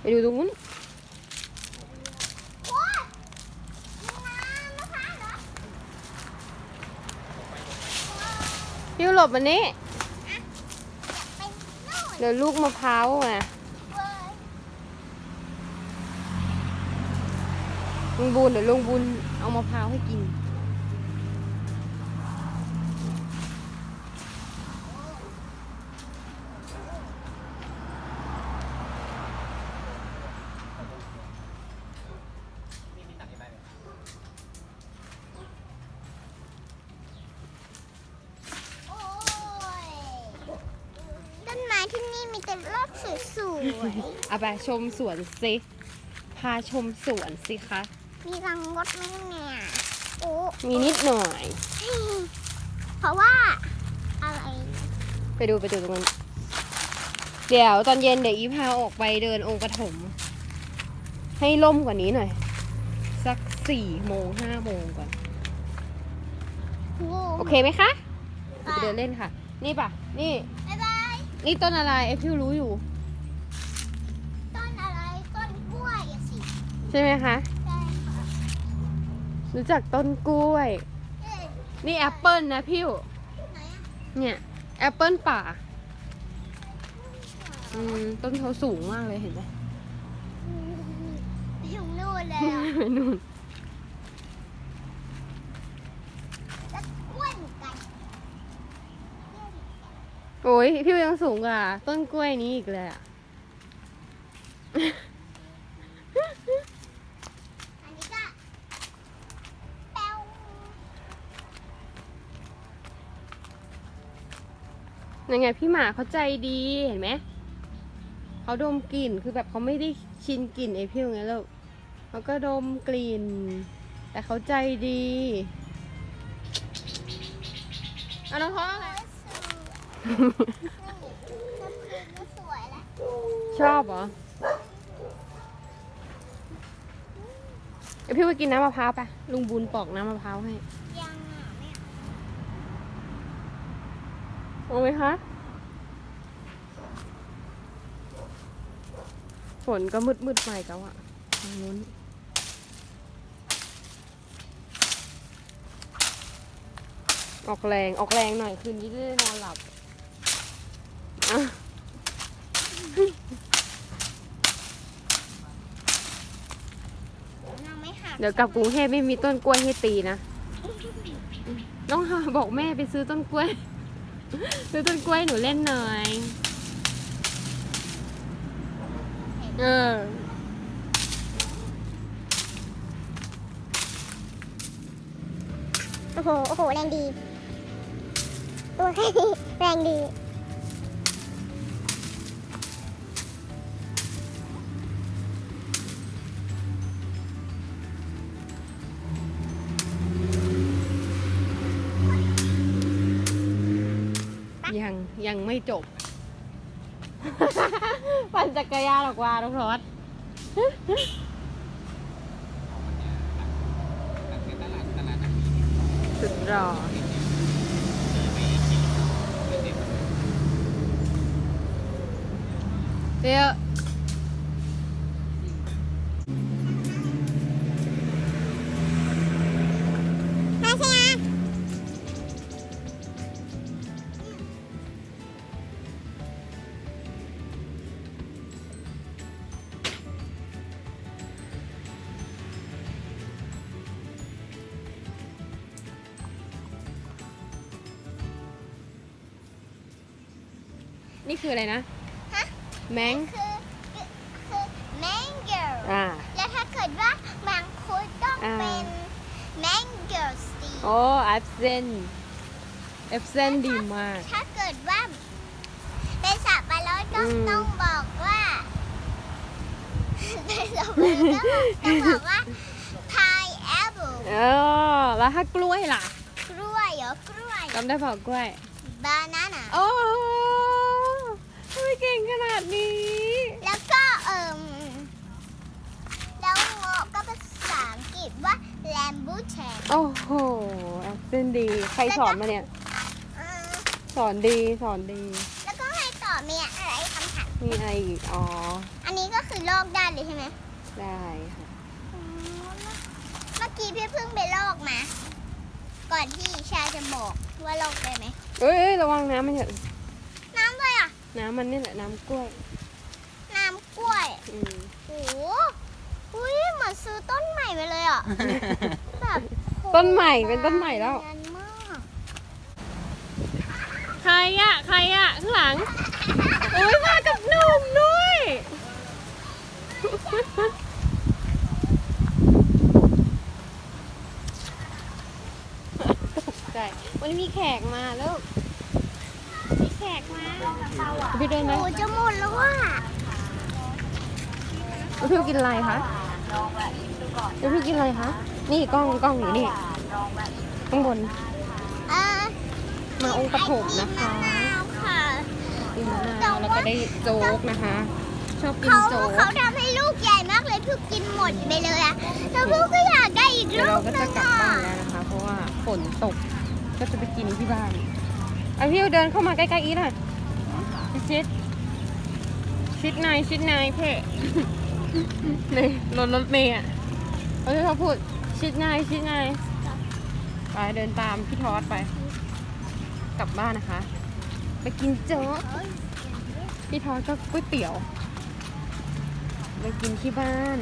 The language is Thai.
ไปดูตรงนู้นยมีน้ำมะพร้าวเหรอพี่หลบมันนี้เดี๋ยวลูกมะพร้าวมาเว้ยลุงบุญเดี๋ยวลุงบุญเอามะพร้าวให้กิน โอ้ยต้นไม้ที่นี่ มีแต่รอบสวยเอาไปชมสวนสิพาชมสวนสิคะๆมีรังมดไหมเนี่ยโอ้มีนิดหน่อย เพราะว่าอะไรไปดูไปดูตรงนั้นเดี๋ยวตอนเย็นเดี๋ยวอีพาออกไปเดินองค์ปฐมให้ล่มกว่านี้หน่อย สักสี่โมงห้าโมงก่อนงูโอเคไหมคะเดี๋ยวไปเดินเล่นค่ะ นี่ป่ะ นี่บ๊ายบาย นี่ต้นอะไรเอฟิวรู้อยู่ ต้นอะไรต้นกล้วยอะสิใช่ไหมคะ ใช่ค่ะรู้จักต้นกล้วย เอ๊ะนี่แอปเปิลนะพิวไหนอะเนี่ยแอปเปิลป่า อืมต้นเขาสูงมากเลยเห็นไหมอืมไปถึงนู่นแล้ว ไปนู่น แล้วกล้วยเหมือนกัน โอ้ยพิวยังสูงกว่าต้นกล้วยนี้อีกเลยอะอันนี้ก็แป้วยังไงพี่หมาเขาใจดีเห็นไหม เขาดมกลิ่นคือแบบเขาไม่ได้ชินกลิ่นไอพิวไงแลูกเขาก็ดมกลิ่น แต่เขาใจดีเอาน้องท้องอะไร ชอบเหรอไอพิวไปกินน้ำมะพร้าวไปลุงบุญปอกน้ำมะพร้าวให้ยังอะไม่เอาเอาไหมคะฝนก็มืดมืดไปแล้วอะทางนู้นออกแรงออกแรงหน่อยคืนนี้จะได้นอนหลับ ยังไม่หักเดี๋ยวกลับกรุงเทพไม่มีต้นกล้วยให้ตีนะต้องหาบอกแม่ไปซื้อต้นกล้วย ซื้อต้นกล้วยหนูเล่นหน่อย เออ โอ้โห โอ้โห แรงดี ตัวแค่นี้แรงดี ยังไม่จบ ปั่นจักรยานออกมาน้องรสุดรอเดี๋ยว นี่คืออะไรนะ ฮะแมง คือคือ mango อ่า แล้วถ้าเกิดว่ามังคุดต้องอ่า เป็น mango steam โอ้แอปเซนแอปเซนดีมาก ถ้าเกิดว่าเป็นสับปะรดก็อืม ต้องบอกว่าเป็นสับปะรดก็ต้องบอกว่า pineapple เออแล้วถ้ากล้วยล่ะกล้วยเหรอกล้วยจำได้เปล่ากล้วย banana โอ้ทำไมเก่งขนาดนี้ แล้วก็เอิ่มแล้วงอก็ภาษาอังกฤษว่า rambutan โอ้โหแอปเซนดี ใครสอนมาเนี่ยเออสอนดีสอนดี แล้วก็ให้ต่อมีอะไรคำถาม มีอะไรอีก อ๋อ อันนี้ก็คือล่ออกได้เลยใช่ไหมได้ค่ะอ๋อเมื่อกี้พี่เพิ่งไปลอกมา ก่อนที่ชาจะบอกว่าลอกได้ไหมเอ้ยเอ้ยระวังน้ำมันเถอะน้ำเลยอะ น้ำมันนี่แหละน้ำกล้วย น้ำกล้วยอืมโอ้โหอุ้ยเหมือนซื้อต้นใหม่ไปเลยอะ แบบโหต้นใหม่เป็นต้นใหม่แล้วนานมากใครอะใครอะข้างหลังโอ้ยมากับหนุ่มด้วยตกใจวันนี้มีแขกมาลูกมีแข กมาพี่เดินไหมโอ้จะหมดแล้วอะพี่กินอะไรคะพี่กินอะไรคะ นี่กล้องกล้องอยู่นี่ ข้างบน อ่ามาองค์ปฐมนะคะมะนาวค่ะกินมะนาวแล้วก็ได้โจ๊กนะคะ ชอบกินเขาโจ๊กเขาทำให้ลูกใหญ่มากเลยพี่กินหมดไปเลยอะแล้วพี่ก็อยากได้อีกเดี๋ยวลูเรากก็นึจะงกลับอะบ้านแล้วนะคะ เพราะว่าฝนตก ก็จะไปกินที่บ้านเอพี่เดินเข้ามาใกล้ๆอีทหน่อยชิด ชิดนายชิดนายเพ่เลยรถรถเมย์อะเขาจะพูดชิดนายชิดนายไปเดินตามพี่ทอดไป กลับบ้านนะคะ ไปกินโจ๊กพี่ทอดก็ก๋วยเตี๋ยวไปกินที่บ้าน